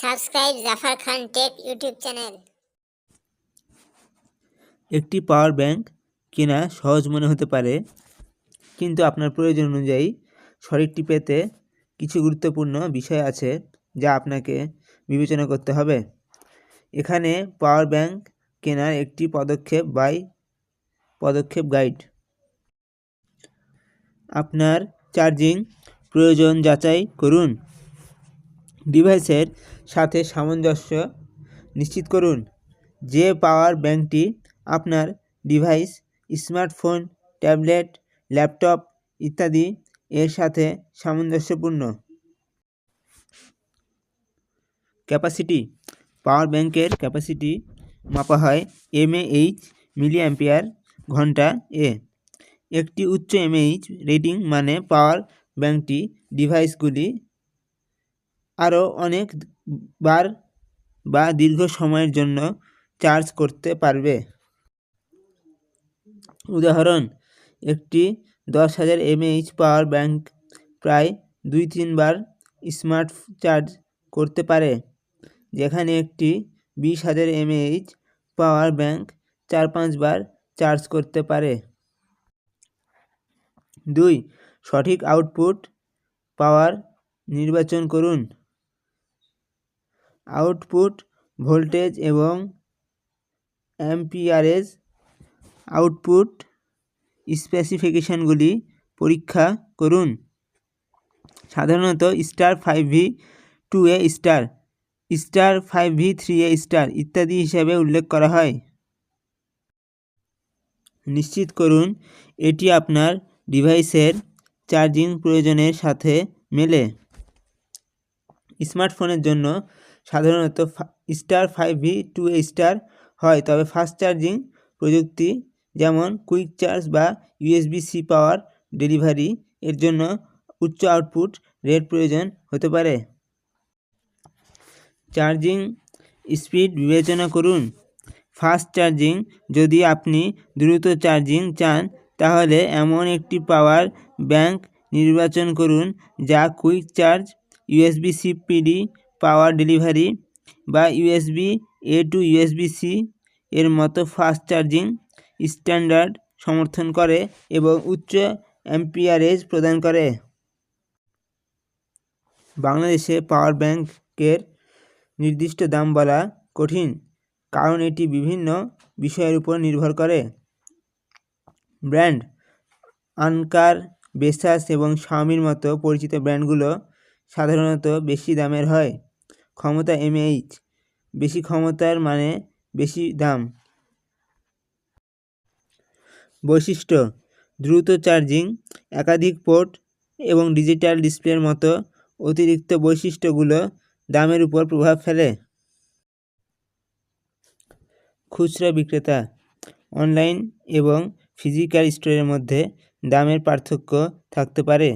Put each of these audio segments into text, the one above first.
Subscribe Jafar Khan tech YouTube channel. একটি power bank কেনা সহজ মনে হতে পারে, কিন্তু আপনার প্রয়োজন অনুযায়ী সঠিকটি পেতে কিছু গুরুত্বপূর্ণ বিষয় আছে যা আপনাকে বিবেচনা করতে হবে। এখানে পাওয়ার ব্যাংক কেনার একটি পদক্ষেপ বাই পদক্ষেপ গাইড। আপনার চার্জিং প্রয়োজন যাচাই করুন। ডিভাইসের সাথে সামঞ্জস্য নিশ্চিত করুন যে পাওয়ার ব্যাংকটি আপনার ডিভাইস, স্মার্টফোন, ট্যাবলেট, ল্যাপটপ ইত্যাদি এর সাথে সামঞ্জস্যপূর্ণ। ক্যাপাসিটি পাওয়ার ব্যাংকের ক্যাপাসিটি মাপা হয় এমএএইচ মিলি অ্যাম্পিয়ার ঘণ্টা এ। একটি উচ্চ এমএইচ রেটিং মানে পাওয়ার ব্যাংকটি ডিভাইসগুলি আরও অনেক বার বা দীর্ঘ সময়ের জন্য চার্জ করতে পারবে। উদাহরণ, একটি দশ হাজার এমএইচ পাওয়ার ব্যাংক প্রায় দুই তিনবার স্মার্ট চার্জ করতে পারে, যেখানে একটি বিশ হাজার এমএইচ পাওয়ার ব্যাংক চার পাঁচবার চার্জ করতে পারে। দুই, সঠিক আউটপুট পাওয়ার নির্বাচন করুন। আউটপুট ভোল্টেজ এবং অ্যাম্পিয়ারেজ আউটপুট স্পেসিফিকেশনগুলি পরীক্ষা করুন। সাধারণত star five V two A star star five V three A star ইত্যাদি হিসাবে উল্লেখ করা হয়। নিশ্চিত করুন, এটি আপনার ডিভাইসের চার্জিং প্রয়োজনের সাথে মেলে। স্মার্টফোনের জন্য সাধারণত star five V two star হয়, তবে ফাস্ট চার্জিং প্রযুক্তি যেমন কুইক চার্জ বা ইউএসবি সি পাওয়ার ডেলিভারি এর জন্য উচ্চ আউটপুট রেট প্রয়োজন হতে পারে। চার্জিং স্পিড বিবেচনা করুন। ফাস্ট চার্জিং যদি আপনি দ্রুত চার্জিং চান, তাহলে এমন একটি পাওয়ার ব্যাংক নির্বাচন করুন যা quick charge USB C PD power delivery বা USB, A to USB C এর মতো ফাস্ট চার্জিং স্ট্যান্ডার্ড সমর্থন করে এবং উচ্চ অ্যাম্পিয়ারেজ প্রদান করে। বাংলাদেশে পাওয়ার ব্যাংকের নির্দিষ্ট দাম বলা কঠিন, কারণ এটি বিভিন্ন বিষয়ের উপর নির্ভর করে। ব্র্যান্ড, আনকার, বেসাস এবং শাওমির মতো পরিচিত ব্র্যান্ডগুলো সাধারণত বেশি দামের হয়। ক্ষমতা এমএইচ বেশি ক্ষমতার মানে বেশি দাম। বৈশিষ্ট্য, দ্রুত চার্জিং, একাধিক পোর্ট এবং ডিজিটাল ডিসপ্লের মতো অতিরিক্ত বৈশিষ্ট্যগুলো দামের উপর প্রভাব ফেলে। খুচরা বিক্রেতা, অনলাইন এবং ফিজিক্যাল স্টোরের মধ্যে দামের পার্থক্য থাকতে পারে।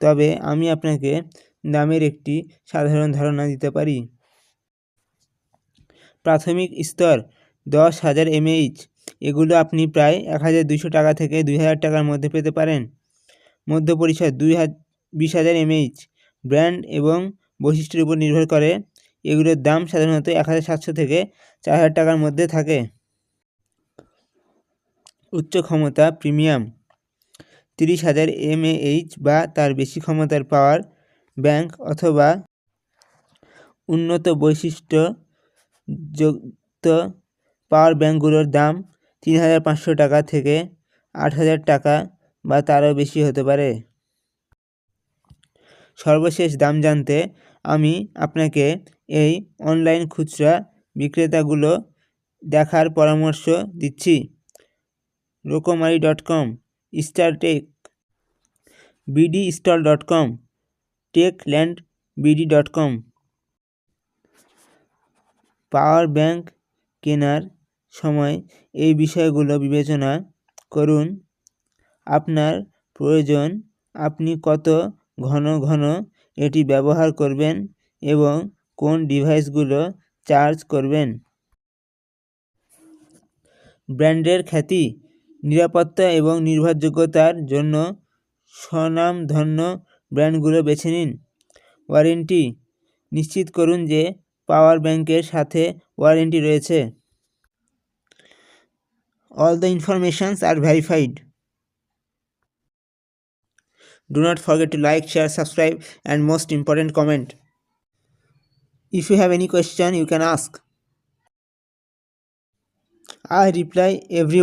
তবে আমি আপনাকে দামের একটি সাধারণ ধারণা দিতে পারি। প্রাথমিক স্তর, দশ হাজার এমএইচ। এগুলো আপনি প্রায় এক হাজার দুশো টাকা থেকে দুই হাজার টাকার মধ্যে পেতে পারেন। মধ্য পরিসর, দুই বিশ হাজার এমএইচ। ব্র্যান্ড এবং বৈশিষ্ট্যের উপর নির্ভর করে। এগুলোর দাম সাধারণত এক হাজার সাতশো থেকে চার হাজার টাকার মধ্যে থাকে। উচ্চ ক্ষমতা প্রিমিয়াম। তিরিশ হাজার এমএএইচ বা তার বেশি ক্ষমতার পাওয়ার ব্যাংক অথবা উন্নত বৈশিষ্ট্য যুক্ত পাওয়ার ব্যাংকগুলোর দাম তিন হাজার পাঁচশো টাকা থেকে আট হাজার টাকা বা তারও বেশি হতে পারে। সর্বশেষ দাম জানতে আমি আপনাকে এই অনলাইন খুচরা বিক্রেতাগুলো দেখার পরামর্শ দিচ্ছি। Rokomari dot com, Startech, BD stall dot com Techland BD dot com power bank কেনার সময় এই বিষয়গুলো বিবেচনা করুন। আপনার প্রয়োজন, আপনি কত ঘন ঘন এটি ব্যবহার করবেন এবং কোন ডিভাইসগুলো চার্জ করবেন। ব্র্যান্ডের খ্যাতি, নিরাপত্তা এবং নির্ভরযোগ্যতার জন্য স্বনামধন্য ব্র্যান্ডগুলো বেছে নিন। ওয়ারেন্টি নিশ্চিত করুন যে পাওয়ার ব্যাংকের সাথে ওয়ারেন্টি রয়েছে। All the informations are verified. Do not forget to like, share, subscribe and most important comment. If you have any question, you can ask. I reply every